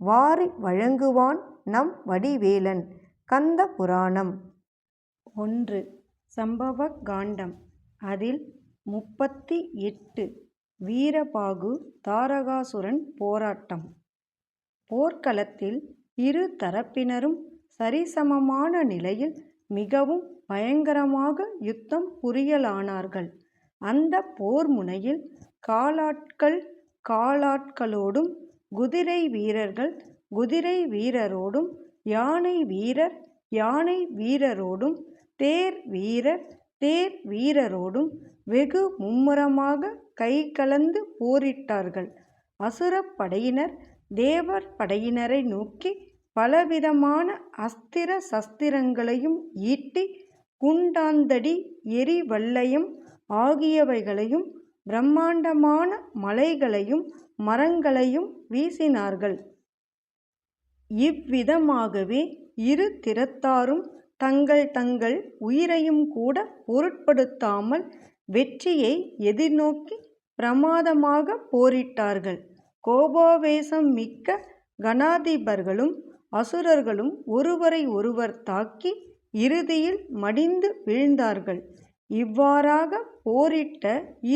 வாரி வழங்குவான் நம் வடிவேலன். கந்த புராணம். ஒன்று. சம்பவ காண்டம் அதில் முப்பத்தி எட்டு வீரபாகு தாரகாசுரன் போராட்டம். போர்க்களத்தில் இரு தரப்பினரும் சரிசமமான நிலையில் மிகவும் பயங்கரமாக யுத்தம் புரியலானார்கள். அந்த போர் முனையில் காலாட்கள் காலாட்களோடும் குதிரை வீரர்கள் குதிரை வீரரோடும் யானை வீரர் யானை வீரரோடும் தேர் வீரர் தேர் வீரரோடும் வெகு மும்முரமாக கைகலந்து போரிட்டார்கள். அசுரப் படையினர் தேவர் படையினரை நோக்கி பலவிதமான அஸ்திர சஸ்திரங்களையும் ஈட்டி குண்டாந்தடி எரிவல்லையம் ஆகியவைகளையும் பிரம்மாண்டமான மலைகளையும் மரங்களையும் வீசினார்கள். இவ்விதமாகவே இரு திறத்தாரும் தங்கள் தங்கள் உயிரையும் கூட பொருட்படுத்தாமல் வெற்றியை எதிர்நோக்கி பிரமாதமாக போரிட்டார்கள். கோபாவேசம் மிக்க கணாதிபர்களும் அசுரர்களும் ஒருவரை ஒருவர் தாக்கி இறுதியில் மடிந்து வீழ்ந்தார்கள். இவ்வாறாக போரிட்ட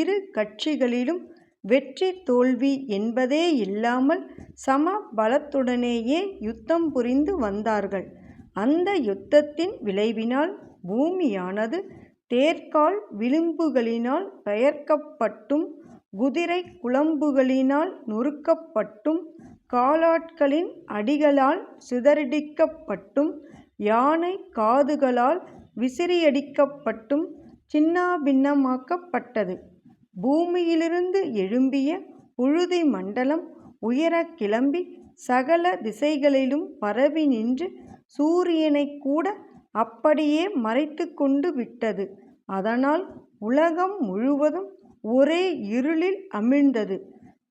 இரு கட்சிகளிலும் வெற்றி தோல்வி என்பதே இல்லாமல் சம பலத்துடனேயே யுத்தம் புரிந்து வந்தார்கள். அந்த யுத்தத்தின் விளைவினால் பூமியானது தேர்கால் விளிம்புகளினால் பெயர்க்கப்பட்டும் குதிரை குளம்புகளினால் நொறுக்கப்பட்டும் காலாட்களின் அடிகளால் சிதறடிக்கப்பட்டும் யானை காதுகளால் விசிறியடிக்கப்பட்டும் சின்னாபின்னமாக்கப்பட்டது. பூமியிலிருந்து எழும்பிய புழுதி மண்டலம் உயரக் கிளம்பி சகல திசைகளிலும் பரவி நின்று சூரியனை கூட அப்படியே மறைத்து கொண்டு விட்டது. அதனால் உலகம் முழுவதும் ஒரே இருளில் அமிழ்ந்தது.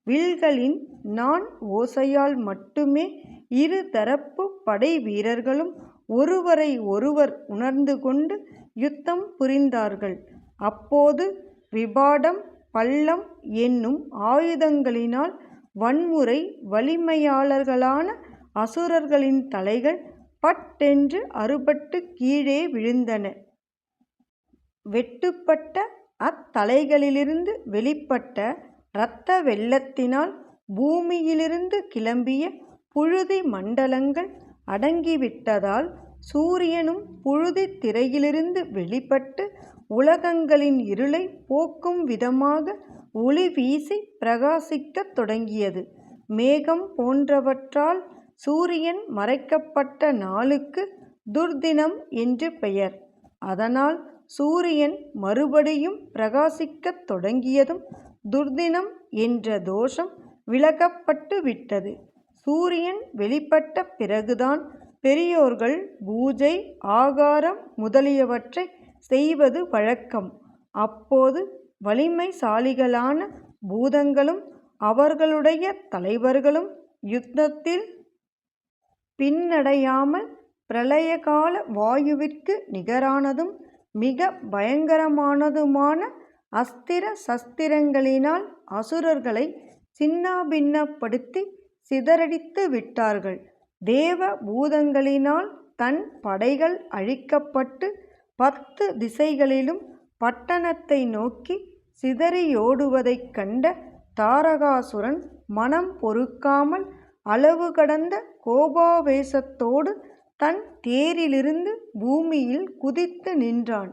வில்களின் நான் ஓசையால் மட்டுமே இரு தரப்பு படை வீரர்களும் ஒருவரை ஒருவர் உணர்ந்து கொண்டு யுத்தம் புரிந்தார்கள். அப்போது விபாடம் பல்லம் என்னும் ஆயுதங்களினால் வன்முறை வலிமையாளர்களான அசுரர்களின் தலைகள் பட்டென்று அறுபட்டு கீழே விழுந்தன. வெட்டுப்பட்ட அத்தலைகளிலிருந்து வெளிப்பட்ட இரத்த வெள்ளத்தினால் பூமியிலிருந்து கிளம்பிய புழுதி மண்டலங்கள் அடங்கிவிட்டதால் சூரியனும் புழுதித் திரையிலிருந்து வெளிப்பட்டு உலகங்களின் இருளை போக்கும் விதமாக ஒளி வீசி பிரகாசிக்கத் தொடங்கியது. மேகம் போன்றவற்றால் சூரியன் மறைக்கப்பட்ட நாளுக்கு துர்தினம் என்று பெயர். அதனால் சூரியன் மறுபடியும் பிரகாசிக்கத் தொடங்கியதும் துர்தினம் என்ற தோஷம் விலகப்பட்டு விட்டது. சூரியன் வெளிப்பட்ட பிறகுதான் பெரியோர்கள் பூஜை ஆகாரம் முதலியவற்றை செய்வது வழக்கம். அப்போது வலிமைசாலிகளான பூதங்களும் அவர்களுடைய தலைவர்களும் யுத்தத்தில் பின்னடையாமல் பிரளயகால வாயுவிற்கு நிகரானதும் மிக பயங்கரமானதுமான அஸ்திர சஸ்திரங்களினால் அசுரர்களை சின்னாபின்னப்படுத்தி சிதறடித்து விட்டார்கள். தேவ பூதங்களினால் தன் படைகள் அழிக்கப்பட்டு பத்து திசைகளிலும் பட்டணத்தை நோக்கி சிதறியோடுவதைக் கண்ட தாரகாசுரன் மனம் பொறுக்காமல் அளவு கடந்த கோபாவேசத்தோடு தன் தேரிலிருந்து பூமியில் குதித்து நின்றான்.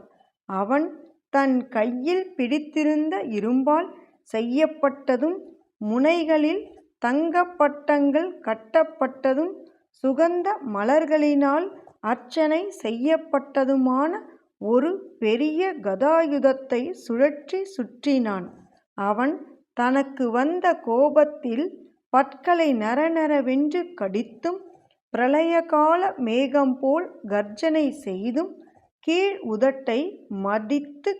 அவன் தன் கையில் பிடித்திருந்த இரும்பால் செய்யப்பட்டதும் முனைகளில் தங்கப்பட்டங்கள் கட்டப்பட்டதும் சுகந்த மலர்களினால் அர்ச்சனை செய்யப்பட்டதுமான ஒரு பெரிய கதாயுதத்தைச் சுழற்றி சுற்றினான். அவன் தனக்கு வந்த கோபத்தில் பற்களை நரநரவென்று கடித்தும் பிரளயகால மேகம்போல் கர்ஜனை செய்தும் கீழ் உதட்டை மடித்து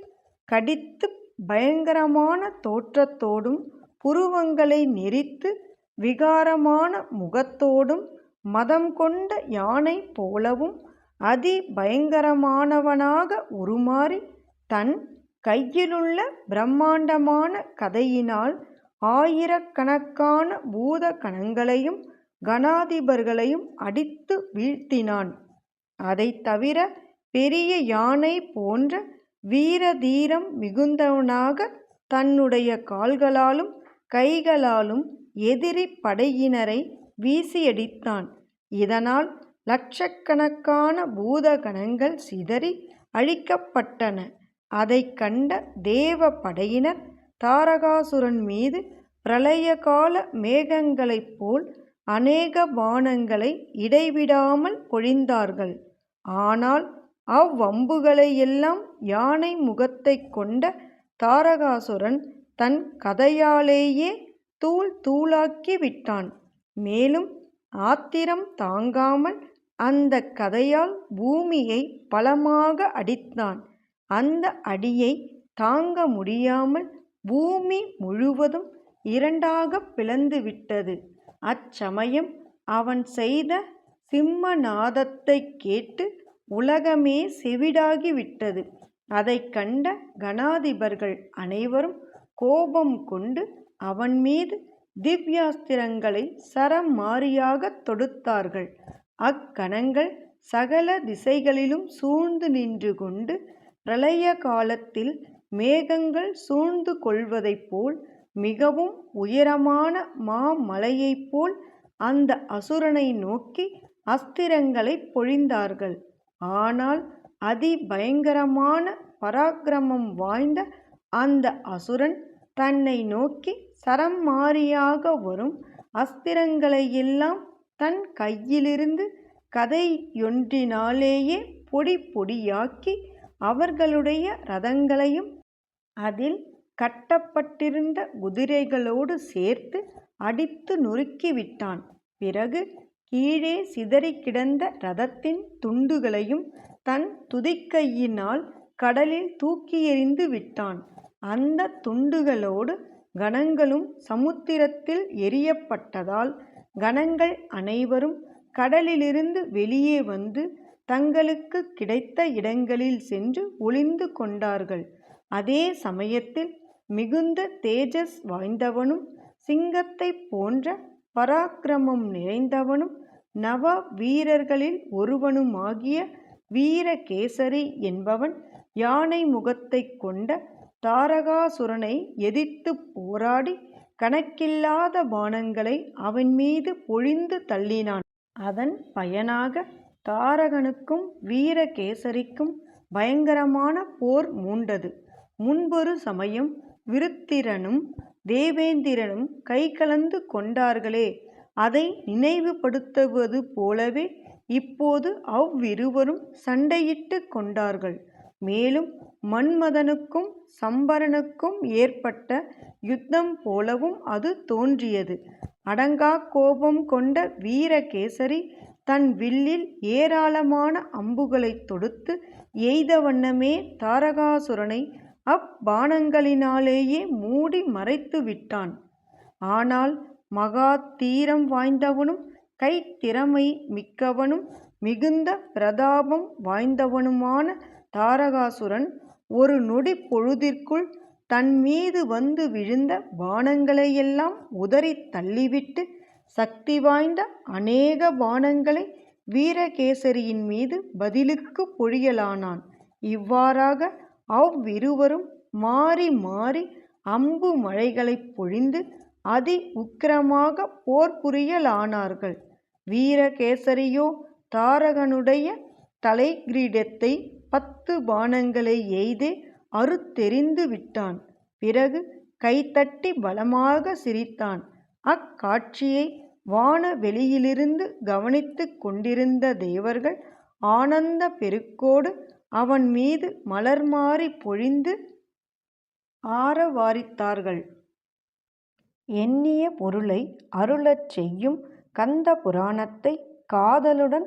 கடித்து பயங்கரமான தோற்றத்தோடும் புருவங்களை நெரித்து விகாரமான முகத்தோடும் மதம் கொண்ட யானை போலவும் அதி பயங்கரமானவனாக உருமாறி தன் கையிலுள்ள பிரம்மாண்டமான கதையினால் ஆயிரக்கணக்கான பூத கணங்களையும் கணாதிபர்களையும் அடித்து வீழ்த்தினான். அதைத் தவிர பெரிய யானை போன்ற வீரதீரம் மிகுந்தவனாக தன்னுடைய கால்களாலும் கைகளாலும் எதிரி படையினரை வீசியடித்தான். இதனால் லட்சக்கணக்கான பூதகணங்கள் சிதறி அழிக்கப்பட்டன. அதைக் கண்ட தேவ படையினர் தாரகாசுரன் மீது பிரளயகால மேகங்களைப் போல் அநேக பானங்களை இடைவிடாமல் பொழிந்தார்கள். ஆனால் அவ்வம்புகளையெல்லாம் யானை முகத்தை கொண்ட தாரகாசுரன் தன் கதையாலேயே தூள் தூளாக்கி விட்டான். மேலும் ஆத்திரம் தாங்காமல் அந்தக் கதையால் பூமியை பலமாக அடித்தான். அந்த அடியைத் தாங்க முடியாமல் பூமி முழுவதும் இரண்டாகப் பிளந்துவிட்டது. அச்சமயம் அவன் செய்த சிம்மநாதத்தைக் கேட்டு உலகமே செவிடாகிவிட்டது. அதைக் கண்ட கணாதிபர்கள் அனைவரும் கோபம் கொண்டு அவன்மீது திவ்யாஸ்திரங்களைச் சரமாரியாகத் தொடுத்தார்கள். அக்கணங்கள் சகல திசைகளிலும் சூழ்ந்து நின்று கொண்டு பிரளய காலத்தில் மேகங்கள் சூழ்ந்து கொள்வதைப் போல் மிகவும் உயரமான மாமலையைப் போல் அந்த அசுரனை நோக்கி அஸ்திரங்களை பொழிந்தார்கள். ஆனால் அதிபயங்கரமான பராக்கிரமம் வாய்ந்த அந்த அசுரன் தன்னை நோக்கி சரமாரியாக வரும் அஸ்திரங்களையெல்லாம் தன் கையிலிருந்து கதையொன்றினாலேயே பொடி பொடியாக்கி அவர்களுடைய ரதங்களையும் அதில் கட்டப்பட்டிருந்த குதிரைகளோடு சேர்த்து அடித்து நொறுக்கிவிட்டான். பிறகு கீழே சிதறிக் கிடந்த ரதத்தின் துண்டுகளையும் தன் துதிக்கையினால் கடலில் தூக்கியெறிந்து விட்டான். அந்த துண்டுகளோடு கணங்களும் சமுத்திரத்தில் எரியப்பட்டதால் கணங்கள் அனைவரும் கடலிலிருந்து வெளியே வந்து தங்களுக்கு கிடைத்த இடங்களில் சென்று ஒளிந்து கொண்டார்கள். அதே சமயத்தில் மிகுந்த தேஜஸ் வாய்ந்தவனும் சிங்கத்தைப் போன்ற பராக்கிரமம் நிறைந்தவனும் நவ வீரர்களில் ஒருவனுமாகிய வீரகேசரி என்பவன் யானை முகத்தைக் கொண்ட தாரகாசுரனை எதிர்த்துப் போராடி கணக்கில்லாத பானங்களை அவன் மீது பொழிந்து தள்ளினான். அதன் பயனாக தாரகனுக்கும் வீரகேசரிக்கும் பயங்கரமான போர் மூண்டது. முன்பொரு சமயம் விருத்திரனும் தேவேந்திரனும் கைகலந்து கொண்டார்களே அதை நினைவுபடுத்துவது போலவே இப்போது அவ்விருவரும் சண்டையிட்டுக் கொண்டார்கள். மேலும் மன்மதனுக்கும் சம்பரனுக்கும் ஏற்பட்ட யுத்தம் போலவும் அது தோன்றியது. அடங்காக் கோபம் கொண்ட வீரகேசரி தன் வில்லில் ஏராளமான அம்புகளைத் தொடுத்து எய்த வண்ணமே தாரகாசுரனை அப்பானங்களினாலேயே மூடி மறைத்து விட்டான் ஆனால் மகா தீரம் வாய்ந்தவனும் கைத்திறமை மிக்கவனும் மிகுந்த பிரதாபம் வாய்ந்தவனுமான தாரகாசுரன் ஒரு நொடி பொழுதிற்குள் தன்மீது வந்து விழுந்த பானங்களையெல்லாம் உதறித் தள்ளிவிட்டு சக்தி வாய்ந்த அநேக பானங்களை வீரகேசரியின் மீது பதிலுக்குப் பொழியலானான். இவ்வாறாக அவ்விருவரும் மாறி மாறி அம்பு மழைகளைப் பொழிந்து அதி உக்கிரமாக போர் புரியலானார்கள். வீரகேசரியோ தாரகனுடைய தலைகிரீடத்தை பத்து பாணங்களை எய்தே அறுத்தெறிந்து விட்டான். பிறகு கைதட்டி பலமாக சிரித்தான். அக்காட்சியை வானவெளியிலிருந்து கவனித்து கொண்டிருந்த தேவர்கள் ஆனந்த பெருக்கோடு அவன் மீது மலர்மாரி பொழிந்து ஆரவாரித்தார்கள். எண்ணிய பொருளை அருளச் செய்யும் கந்த புராணத்தை காதலுடன்